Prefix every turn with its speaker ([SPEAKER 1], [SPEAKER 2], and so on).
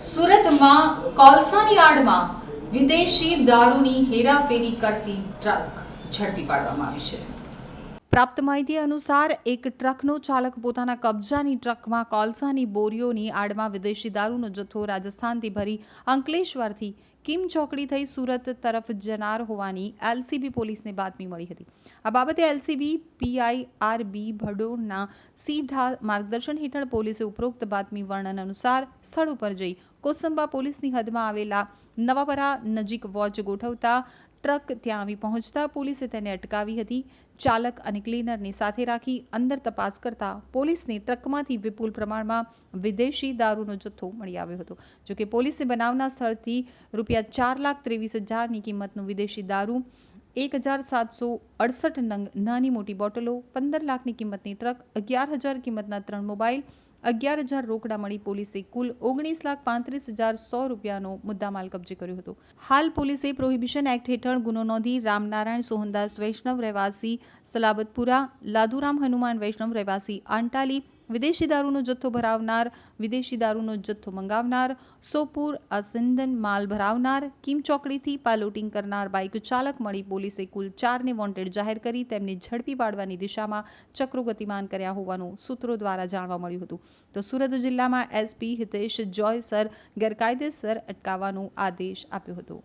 [SPEAKER 1] સુરતમાં કોલસાની આડમાં વિદેશી દારૂની હેરાફેરી કરતી ટ્રક ઝડપી પાડવામાં આવી છે. પ્રાપ્ત માહિતી અનુસાર એક ટ્રકનો ચાલક પોતાના કબજાની ટ્રકમાં કોલસાની બોરીઓની આડમાં વિદેશી દારૂનો જથ્થો રાજસ્થાનથી ભરી અંકલેશ્વરથી કિમ ચોકડી થઈ સુરત તરફ જનાર હોવાની એલસીબી પોલીસને બાતમી મળી હતી. આ બાબતે એલસીબી પીઆઈ આર બી ભડોળના સીધા માર્ગદર્શન હેઠળ પોલીસે ઉપરોક્ત બાતમી વર્ણન અનુસાર સ્થળ ઉપર જઈ કોસંબા પોલીસની હદમાં આવેલા નવાપરા નજીક વોચ ગોઠવતા ટ્રક ત્યાં આવી પહોંચતા પોલીસે તેને અટકાવી હતી. ચાલક અને ક્લીનરની સાથે રાખી અંદર તપાસ કરતા પોલીસને ટ્રકમાંથી વિપુલ પ્રમાણમાં વિદેશી દારૂનો જથ્થો મળી આવ્યો હતો. જોકે પોલીસે બનાવના સ્થળથી રૂપિયા ચાર લાખ ત્રેવીસ હજારની કિંમતનું વિદેશી દારૂ, એક હજાર સાતસો અડસઠ નંગ, નાની મોટી બોટલો, પંદર લાખની કિંમતની ટ્રક, અગિયાર હજાર કિંમતના ત્રણ મોબાઈલ અગિયાર હજાર રોકડા મળી પોલીસે કુલ ઓગણીસ લાખ પાંત્રીસ હજાર સો રૂપિયાનો મુદ્દામાલ કબજે કર્યો હતો. હાલ પોલીસે પ્રોહિબિશન એક્ટ હેઠળ ગુનો નોંધી રામનારાયણ સોહનદાસ વૈષ્ણવ રહેવાસી સલાબતપુરા લાદુરામ હનુમાન વૈષ્ણવ રહેવાસી આંટાલી વિદેશી દારૂનો જથ્થો ભરાવનાર, વિદેશી દારૂનો જથ્થો મંગાવનાર, સોપુર અસિંદન માલ ભરાવનાર, કિમ ચોકડીથી પાલોટિંગ કરનાર બાઇક ચાલક મળી પોલીસે કુલ ચારને વોન્ટેડ જાહેર કરી તેમને ઝડપી પાડવાની દિશામાં ચક્રો ગતિમાન કર્યા હોવાનું સૂત્રો દ્વારા જાણવા મળ્યું હતું. તો સુરત જિલ્લામાં એસપી હિતેશ જોયસર ગેરકાયદેસર અટકાવવાનો આદેશ આપ્યો હતો.